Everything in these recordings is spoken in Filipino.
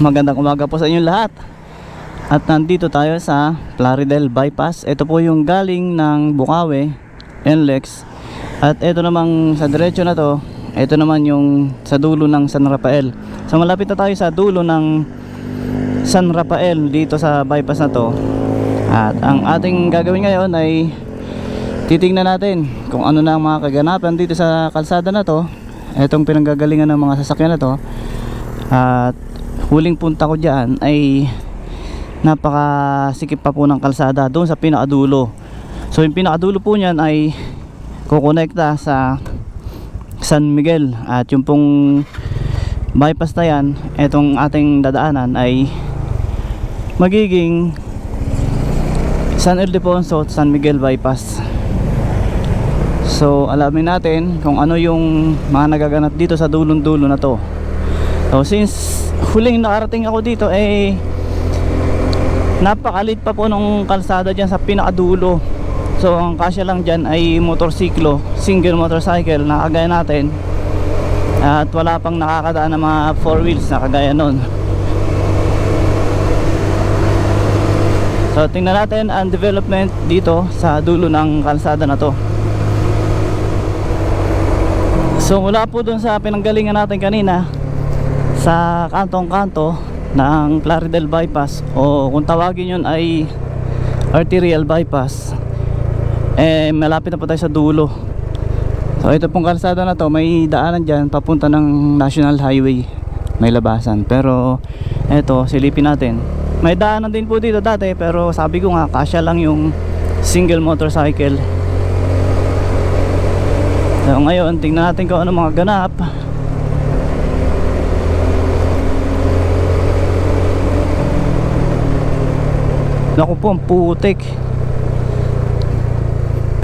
Magandang umaga po sa inyong lahat. At nandito tayo sa Plaridel Bypass. Ito po yung galing ng Bukawi, NLEX. At ito namang sa diretso na to, ito naman yung sa dulo ng San Rafael. So malapit na tayo sa dulo ng San Rafael dito sa bypass na to. At ang ating gagawin ngayon ay titingnan natin kung ano na ang mga kaganapan dito sa kalsada na to. Itong pinanggagalingan ng mga sasakyan na to. At huling punta ko dyan ay napakasikip pa po ng kalsada doon sa pinakadulo. So yung pinakadulo po niyan ay kukonekta sa San Miguel at yung pong bypass na yan, itong ating dadaanan ay magiging San Ildefonso at San Miguel bypass. So alamin natin kung ano yung mga nagaganap dito sa dulong-dulo na to. So since huling nakarating ako dito eh napakalit pa po nung kalsada dyan sa pinakadulo. So ang kasya lang dyan ay motorsiklo, single motorcycle na kagaya natin. At wala pang nakakadaan ng mga four wheels na kagaya nun. So tingnan natin ang development dito sa dulo ng kalsada na to. So mula po dun sa pinanggalingan natin kanina sa kantong-kanto ng Plaridel Bypass o kung tawagin yun ay arterial bypass. Eh malapit na po tayo sa dulo. So ito pong kalsada na to may daanan dyan papunta ng National Highway may labasan. Pero eto silipin natin. May daanan din po dito dati pero sabi ko nga kasya lang yung single motorcycle. So ngayon tingnan natin kung ano mga ganap Naku po, ang putik.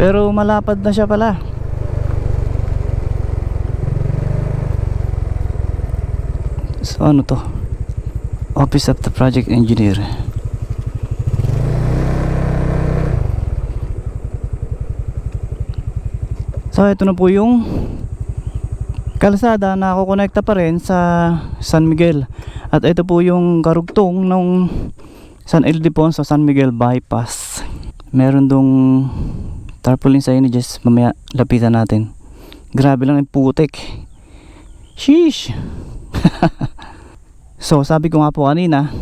Pero malapad na siya pala. So ano to? Office of the Project Engineer. So ito na po yung kalsada na kukonekta pa rin sa San Miguel. At ito po yung karugtong ng San Ildefonso San Miguel bypass. Meron dong tarpaulin sa inyo just mamaya lapitan natin. Grabe lang yung putik. Sheesh! So sabi ko nga po kanina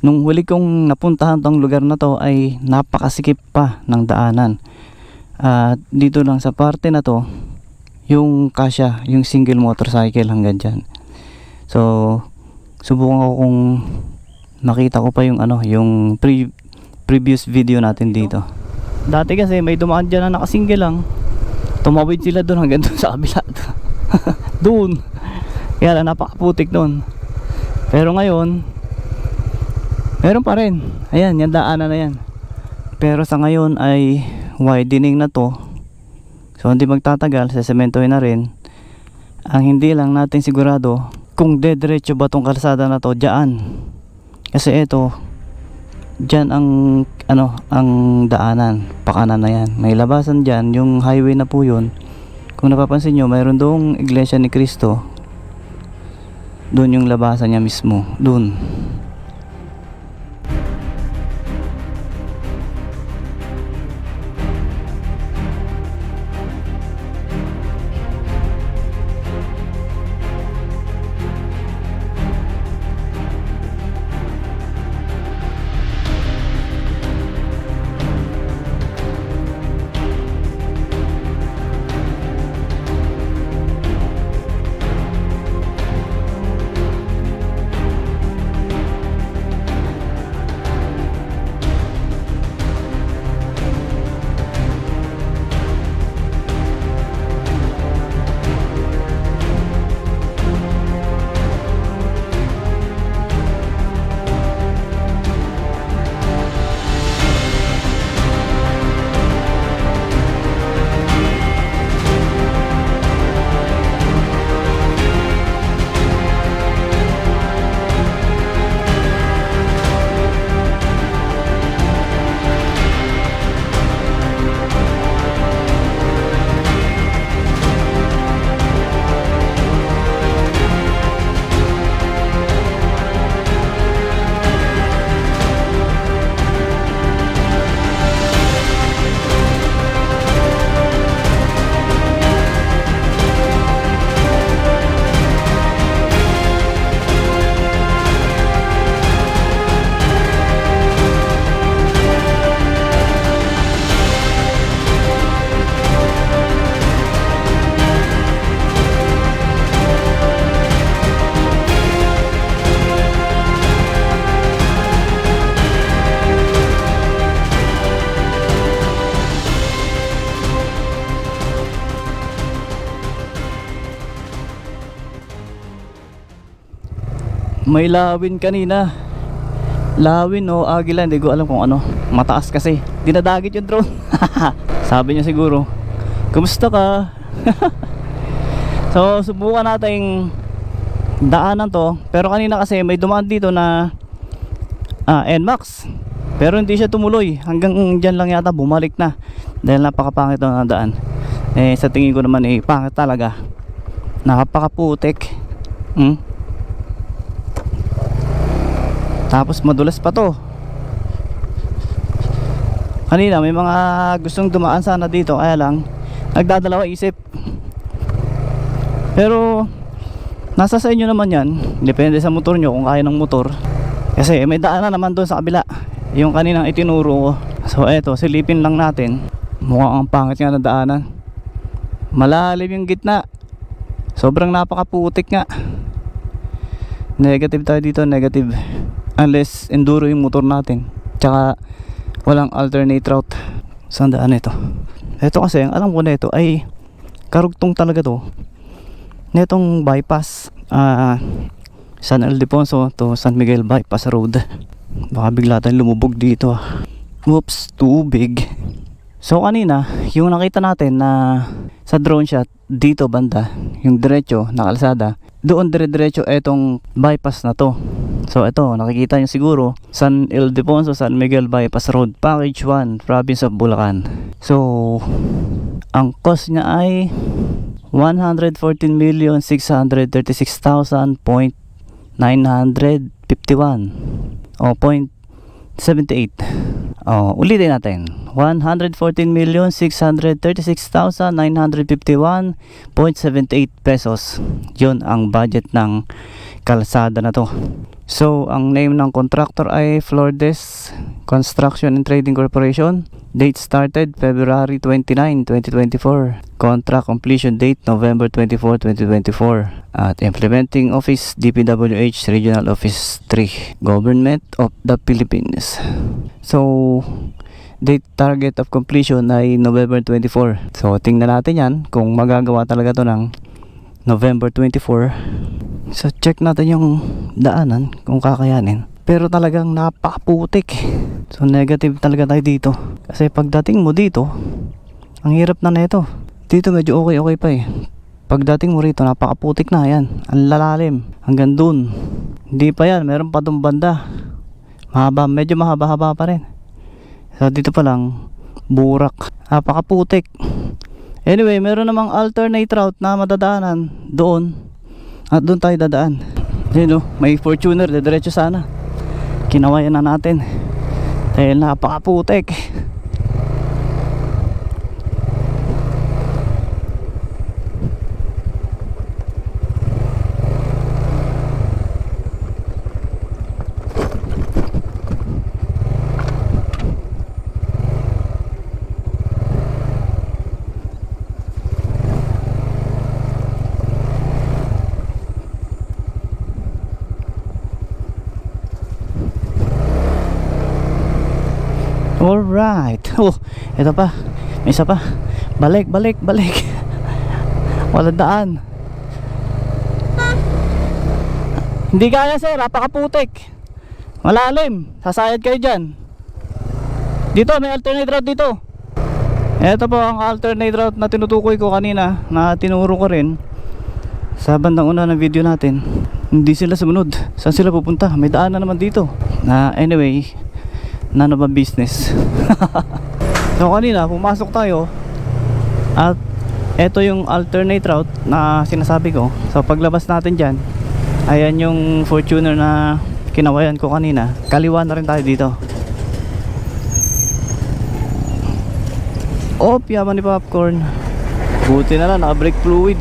nung huli kong napuntahan tong lugar na to ay napakasikip pa ng daanan. At dito lang sa parte na to yung kasya yung single motorcycle hanggang dyan. So subukan ko kung makita ko pa yung ano yung pre previous video natin dito. Dati kasi may dumaan dyan na nakasingle lang. Tumawid sila doon hanggang doon sa kabila. Doon kaya lang napakaputik doon pero ngayon meron pa rin. Ayan yan daanan na yan. Pero sa ngayon ay widening na to. So hindi magtatagal sesementohin na rin. Ang hindi lang natin sigurado kung dediretso ba tong kalsada na to dyan kasi ito Diyan ang ano ang daanan, pakanan na yan. May labasan diyan, yung highway na po 'yun. Kung napapansin niyo, mayroon doong iglesia ni Cristo. Doon yung labasan niya mismo, doon. May lawin kanina. Lawin o agila, hindi ko alam kung ano. Mataas kasi. Dinadagit yung drone. Sabi niya siguro, Kumusta ka? so, subukan nating daanan to. Pero kanina kasi may dumaan dito na ah, NMAX. Pero hindi siya tumuloy. Hanggang dyan lang yata bumalik na. Dahil napakapangit na daan. Eh, sa tingin ko naman eh, pangit talaga. Nakapakaputik. Hmm? Tapos madulas pa to. Kanina may mga gustong dumaan sana dito kaya lang nagdadalawa isip. Pero nasa sa inyo naman 'yan. Depende sa motor nyo kung kaya ng motor. Kasi may daanan naman doon sa kabila. Yung kaninang itinuro ko. So eto, silipin lang natin. Mukhang ang pangit nga na daanan. Malalim yung gitna. Sobrang napakaputik nga. Negative tayo dito, negative. Unless enduro yung motor natin. Tsaka walang alternate route. Saan daan ito? Ito kasi, ang alam ko na ito ay karugtong talaga to. Netong bypass. ah San Ildefonso to San Miguel Bypass Road. Baka bigla tayong lumubog dito. ah. Whoops, tubig. So kanina, yung nakita natin na sa drone shot dito banda, yung diretso na kalsada, doon dire-diretso etong bypass na to. So ito, nakikita nyo siguro, San Ildefonso, San Miguel Bypass Road, Package 1, Province of Bulacan. So, ang cost niya ay 114,636,951 o 0.78 Oh, ulitin natin. 114,636,951.78 pesos. 'Yun ang budget ng kalsada na to. So, ang name ng contractor ay Flordes Construction and Trading Corporation. Date started February 29, 2024. Contract completion date November 24, 2024. At implementing office DPWH Regional Office 3, Government of the Philippines. So, date target of completion ay November 24. So, tingnan natin yan kung magagawa talaga to ng November 24. So, check natin yung daanan kung kakayanin. Pero talagang napakaputik. So, negative talaga tayo dito. Kasi pagdating mo dito, ang hirap na nito. Dito medyo okay-okay pa eh. Pagdating mo rito, napakaputik na yan. Ang lalalim. Hanggang dun. Hindi pa yan. Meron pa dun banda. Mahaba. Medyo mahaba-haba pa rin. So, dito pa lang, burak. Napakaputik. Anyway, meron namang alternate route na madadaanan doon. At doon tayo dadaan. Yun oh, may Fortuner, diretso sana. Kinawayan na natin. Dahil napakaputik. Alright. Oh, ito pa. May isa pa. Balik, balik, balik. Wala daan. Hindi kaya sir, napakaputik. Malalim. Sasayad kayo dyan. Dito, may alternate route dito. Ito po ang alternate route na tinutukoy ko kanina na tinuro ko rin sa bandang una ng video natin. Hindi sila sumunod. Saan sila pupunta? May daan na naman dito. Na anyway, none of a business. so kanina pumasok tayo at ito yung alternate route na sinasabi ko. So paglabas natin dyan, ayan yung Fortuner na kinawayan ko kanina. Kaliwa na rin tayo dito. Oh, yaman ni popcorn. Buti na lang, naka-brake fluid.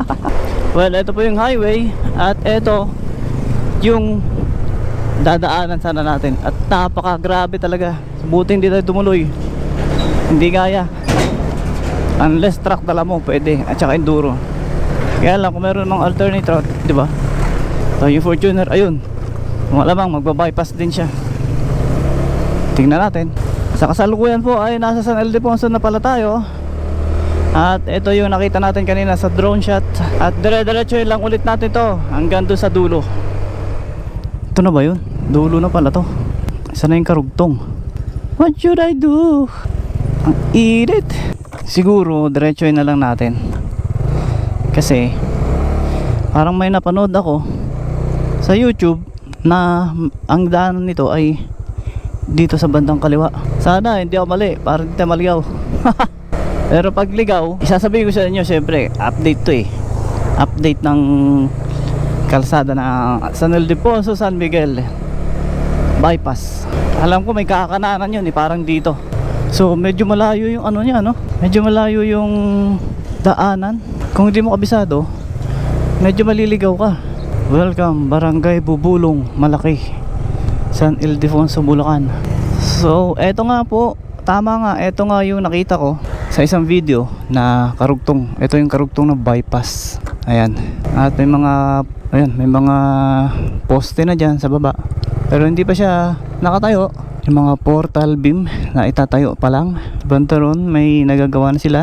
well, ito po yung highway at ito yung dadaanan sana natin. At napaka grabe talaga. Buti hindi tayo tumuloy. Hindi kaya. Unless truck dala mo pwede. At saka enduro. Kaya lang kung meron mga alternate route di ba? So yung Fortuner ayun. Malamang magbabypass din siya. Tingnan natin. Sa kasalukuyan po ay nasa San Ildefonso na pala tayo. At ito yung nakita natin kanina sa drone shot. At dire-diretso lang ulit natin to hanggang doon sa dulo Ito na ba yun? Dulo na pala to. Isa na yung karugtong. What should I do? Ang init. Siguro, diretso na lang natin. Kasi, parang may napanood ako sa YouTube na ang daanan nito ay dito sa bandang kaliwa. Sana hindi ako mali, para hindi tayo maligaw. Pero pag ligaw, isasabihin ko sa inyo syempre, update to eh. Update ng kalsada na San Ildefonso, San Miguel bypass. Alam ko may kakananan yun eh, parang dito. So medyo malayo yung ano niya no? Medyo malayo yung daanan. Kung hindi mo kabisado, medyo maliligaw ka. Welcome, Barangay Bubulong, Malaki. San Ildefonso, Bulacan. So, eto nga po, tama nga, eto nga yung nakita ko sa isang video na karugtong. Ito yung karugtong na bypass. Ayan. At may mga, ayan, may mga poste na dyan sa baba. Pero hindi pa siya nakatayo. Yung mga portal beam na itatayo pa lang. Banta ron, may nagagawa na sila.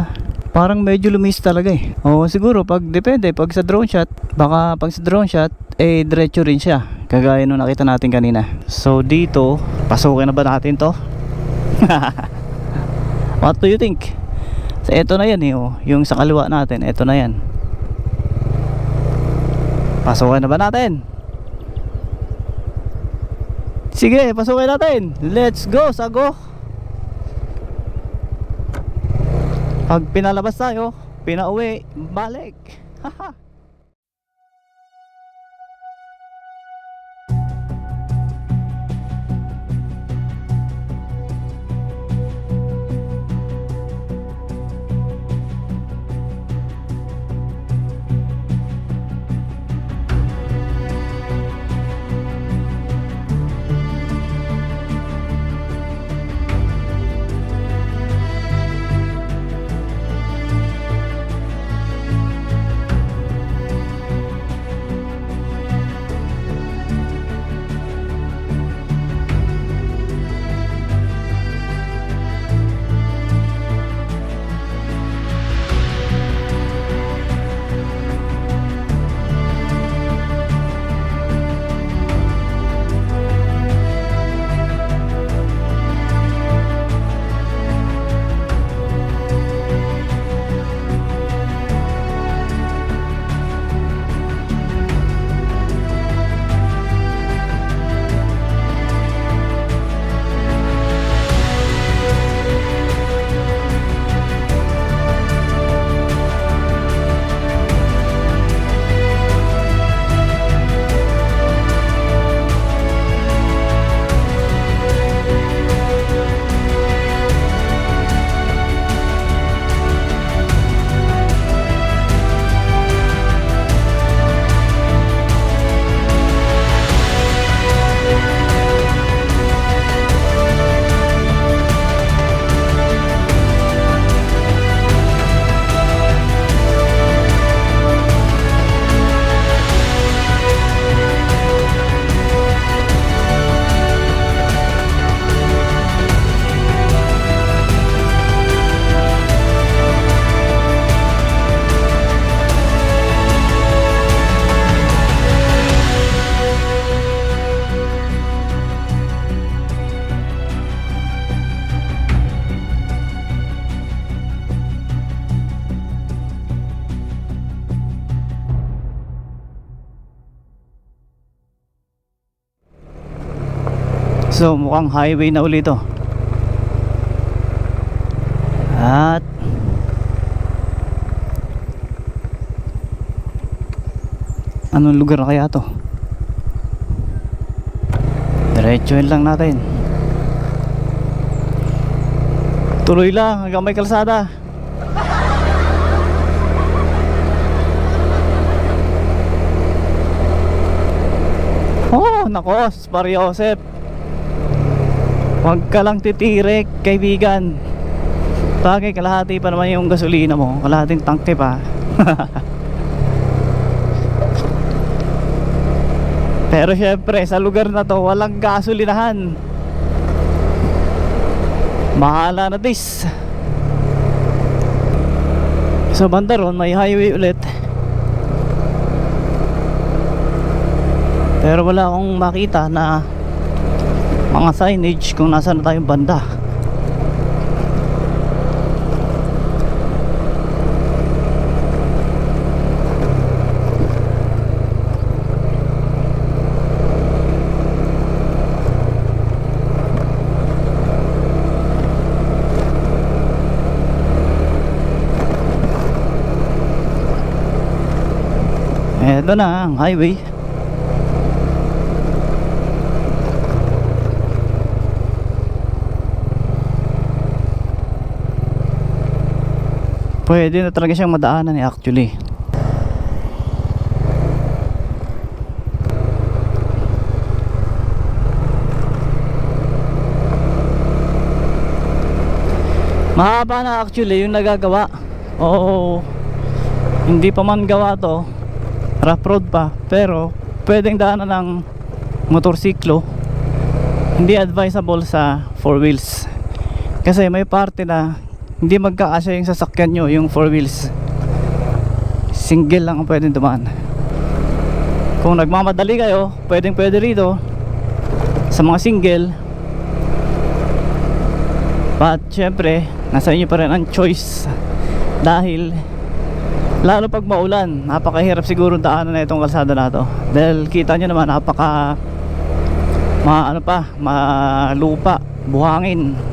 Parang medyo lumis talaga eh. O siguro pag depende, pag sa drone shot, baka pag sa drone shot, eh diretso rin siya. Kagaya nung nakita natin kanina. So dito, pasukin na ba natin to? What do you think? So eto na yan eh, oh. yung sa kaliwa natin, eto na yan. Pasukin na ba natin? Sige, pasukin natin. Let's go, sago. Pag pinalabas tayo, pinauwi, balik. Haha. So mukhang highway na ulit to. At Anong lugar na kaya to? Diretsuhin lang natin. Tuloy lang hanggang may kalsada. Oh, nako, Spar Joseph. Huwag ka lang titirik, kaibigan. Bagay, kalahati pa naman yung gasolina mo. Kalahating tangke pa. Pero syempre, sa lugar na to, walang gasolinahan. Mahala na dis. Sa banda ron, may highway ulit. Pero wala akong makita na mga signage kung nasa na tayong banda. Eto na ang highway. Pwede na talaga siyang madaanan eh actually. Mahaba na actually yung nagagawa. Oo. Hindi pa man gawa to. Rough road pa. Pero pwedeng daanan ng motorsiklo. Hindi advisable sa four wheels. Kasi may parte na hindi magkakasya yung sasakyan nyo, yung four wheels. Single lang ang pwedeng dumaan. Kung nagmamadali kayo, pwedeng pwede rito sa mga single. But syempre, nasa inyo pa rin ang choice dahil lalo pag maulan, napakahirap siguro daanan na itong kalsada na to. Dahil kita nyo naman, napaka ma ano pa, malupa, buhangin.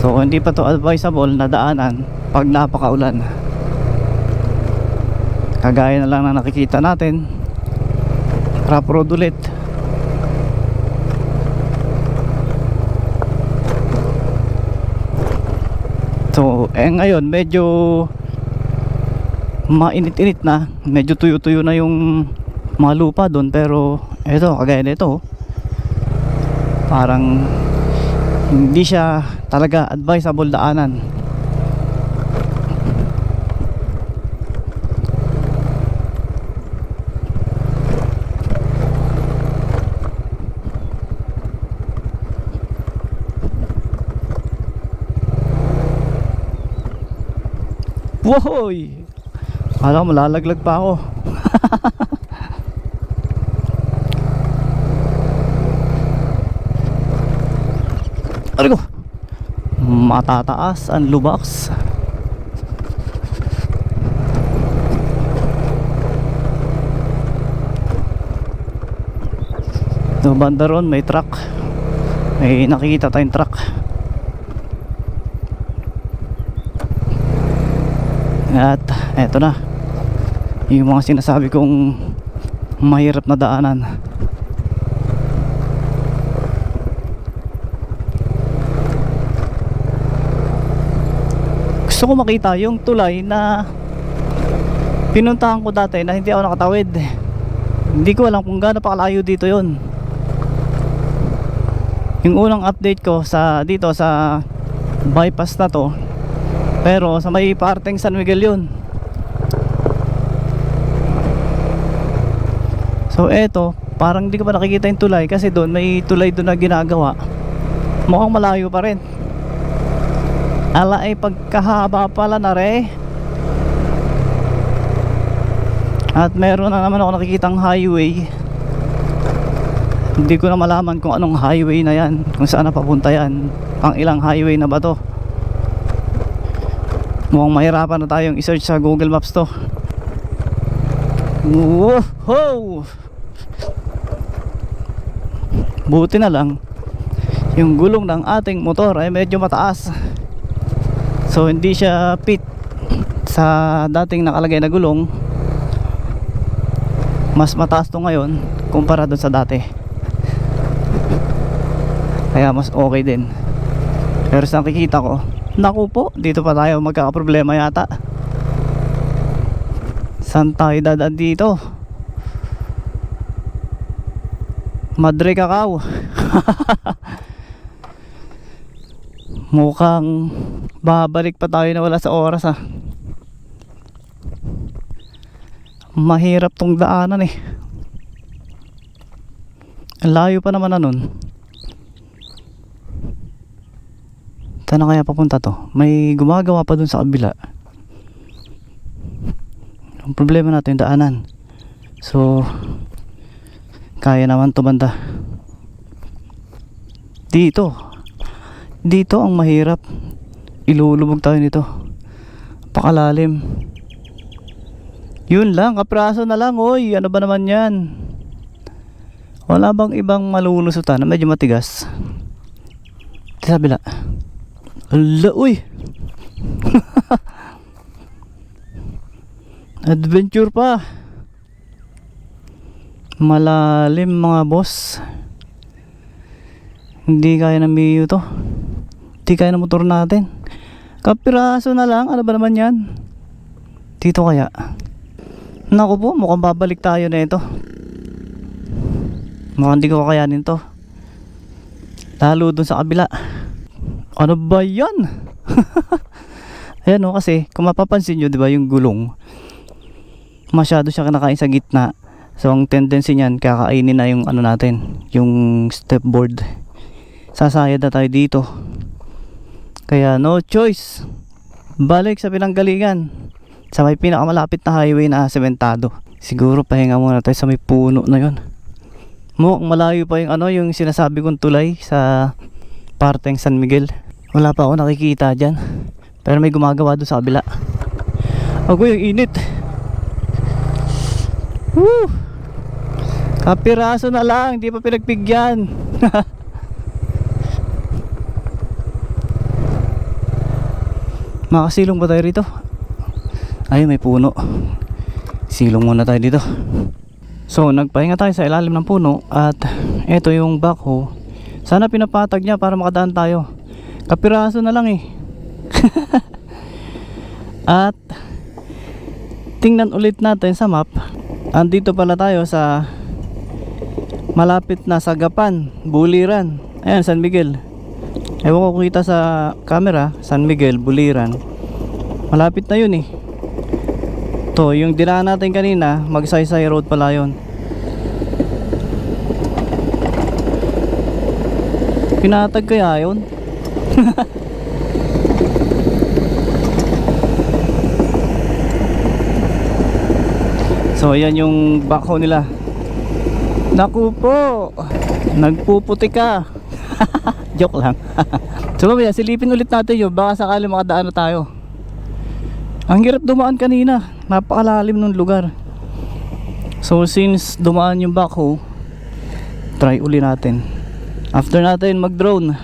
So hindi pa to advisable na daanan pag napakaulan. Kagaya na lang na nakikita natin. Rough road ulit. So, eh ngayon medyo mainit-init na, medyo tuyo-tuyo na yung mga lupa doon pero eto kagaya nito parang hindi siya talaga advisable daanan Woy! Akala ko malalaglag pa ako. Ano ko? Matataas ang lubaks. No, banda ron may truck. May nakikita tayong truck. At eto na. Yung mga sinasabi kong mahirap na daanan. Gusto ko makita yung tulay na pinuntahan ko dati na hindi ako nakatawid. Hindi ko alam kung gaano pa kalayo dito yon. Yung unang update ko sa dito sa bypass na to pero sa may parteng San Miguel yun So eto Parang hindi ko pa nakikita yung tulay Kasi doon may tulay doon na ginagawa Mukhang malayo pa rin Ala ay pagkahaba pala na re At meron na naman ako nakikitang highway Hindi ko na malaman kung anong highway na yan Kung saan na papunta yan Pang ilang highway na ba to Mukhang mahirapan na tayong i-search sa Google Maps to. Woohoo! Buti na lang yung gulong ng ating motor ay medyo mataas. So hindi siya fit sa dating nakalagay na gulong. Mas mataas to ngayon kumpara doon sa dati. Kaya mas okay din. Pero sa nakikita ko, Naku po, dito pa tayo magkakaproblema yata. Saan tayo dadaan dito? Madre Cacao. Mukhang babalik pa tayo na wala sa oras ah. Mahirap tong daanan eh. Layo pa naman na nun. Saan kaya papunta to? May gumagawa pa dun sa kabila. Ang problema natin yung daanan. So, Kaya naman tumanda. Dito. Dito ang mahirap. Ilulubog tayo nito. Pakalalim. Yun lang, kapraso na lang. Oy, ano ba naman yan? Wala bang ibang malulusutan na medyo matigas? Sa kabila. Ala, uy! Adventure pa. Malalim mga boss. Hindi kaya ng Mio to. Hindi kaya ng motor natin. Kapiraso na lang. Ano ba naman yan? Dito kaya. Naku po, mukhang babalik tayo na ito. Mukhang hindi ko kakayanin to. Lalo dun sa kabila. Ano ba yan? Ayan o, kasi kung mapapansin nyo, di ba, yung gulong, masyado siya kinakain sa gitna. So, ang tendency niyan, kakainin na yung ano natin, yung step board. Sasayad na tayo dito. Kaya, no choice. Balik sa pinanggalingan. Sa may pinakamalapit na highway na sementado. Siguro pahinga muna tayo sa may puno na yon. Mukhang malayo pa yung ano, yung sinasabi kong tulay sa parteng San Miguel. Wala pa ako nakikita dyan. Pero may gumagawa doon sa kabila. Ako yung init. Woo! Kapiraso na lang, hindi pa pinagpigyan. Makasilong ba tayo rito? Ay, may puno. Silong muna tayo dito. So, nagpahinga tayo sa ilalim ng puno at ito yung backhoe. Sana pinapatag niya para makadaan tayo. Kapiraso na lang eh. at tingnan ulit natin sa map. Andito pala tayo sa malapit na sa Gapan, Buliran. Ayan, San Miguel. Ewan ko kita sa camera, San Miguel, Buliran. Malapit na yun eh. To, yung dinaan natin kanina, Magsaysay Road pala yun. Pinatag kaya yun? so, ayan yung backhoe nila. Naku po! Nagpuputi ka! Joke lang. so, mamaya, silipin ulit natin yun. Baka sakali makadaan na tayo. Ang hirap dumaan kanina. Napakalalim ng lugar. So since dumaan yung backhoe, try uli natin. After natin mag-drone,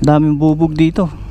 daming bubog dito.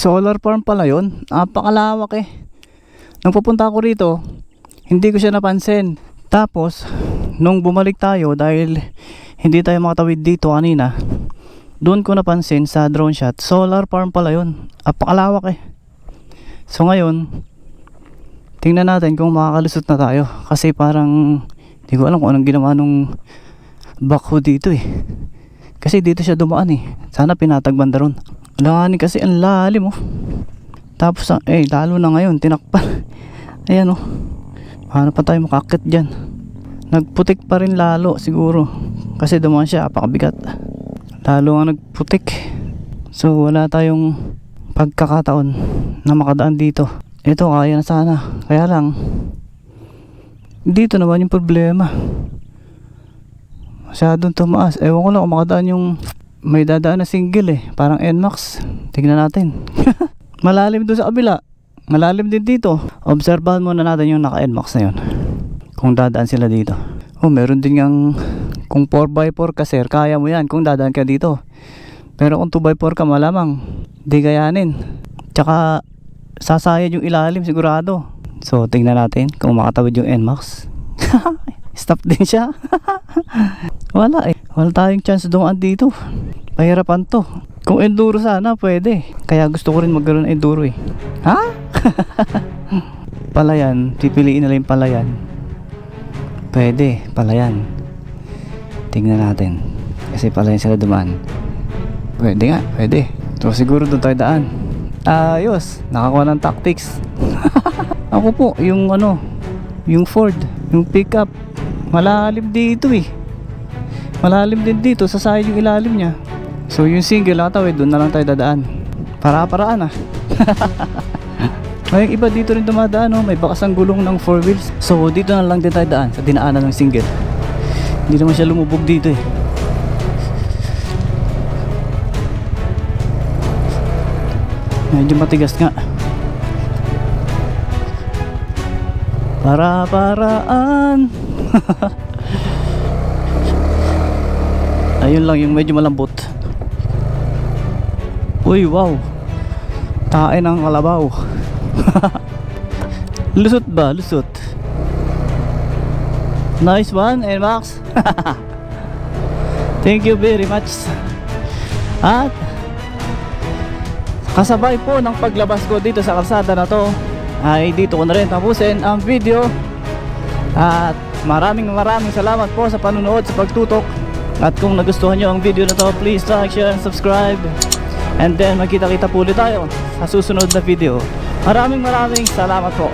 Solar farm pala yun. Napakalawak eh. Nung pupunta ako rito, hindi ko siya napansin. Tapos, nung bumalik tayo dahil hindi tayo makatawid dito kanina, doon ko napansin sa drone shot, solar farm pala yun. Napakalawak eh. So ngayon, tingnan natin kung makakalusot na tayo. Kasi parang, hindi ko alam kung anong ginawa nung backhoe dito eh. Kasi dito siya dumaan eh. Sana pinatagbanda ron. Langanin kasi ang lalim oh. Tapos ang- eh lalo na ngayon tinakpan. Ayan oh. Paano pa tayo makakit dyan? Nagputik pa rin lalo siguro. Kasi dumaan siya apakabigat. Lalo nga nagputik. So wala tayong pagkakataon na makadaan dito. Ito kaya na sana. Kaya lang dito naman yung problema. Masyadong tumaas. Ewan ko lang kung makadaan yung may dadaan na single eh. Parang NMAX. Tignan natin. Malalim doon sa kabila. Malalim din dito. Obserbahan muna natin yung naka-NMAX na yun. Kung dadaan sila dito. Oh, meron din yung kung 4x4 ka sir, kaya mo yan kung dadaan ka dito. Pero kung 2x4 ka malamang, di kayanin. Tsaka sasayad yung ilalim sigurado. So, tingnan natin kung makatawid yung NMAX. Stop din siya. Wala eh. Wala tayong chance dumaan dito. Pahirapan to. Kung enduro sana, pwede. Kaya gusto ko rin magkaroon ng enduro eh. Ha? palayan. Pipiliin nila yung palayan. Pwede. Palayan. Tingnan natin. Kasi palayan sila dumaan. Pwede nga. Pwede. So siguro doon tayo daan. Ayos. Nakakuha ng tactics. Ako po, yung ano, yung Ford, yung pickup. Malalim dito eh. Malalim din dito, sa side yung ilalim niya. So yung single nakatawid, doon na lang tayo dadaan. Para-paraan ah. May iba dito rin dumadaan, oh. may bakas ang gulong ng four wheels. So dito na lang din tayo daan sa dinaanan ng single. Hindi naman siya lumubog dito eh. Medyo matigas nga. Para-paraan. Ayun lang yung medyo malambot. Uy, wow. Tae ng kalabaw. lusot ba? Lusot. Nice one, eh, Max. Thank you very much. At kasabay po ng paglabas ko dito sa kalsada na to ay dito ko na rin tapusin ang video at maraming maraming salamat po sa panunood sa pagtutok at kung nagustuhan nyo ang video na to please like, share, and subscribe and then magkita kita po ulit tayo sa susunod na video. Maraming maraming salamat po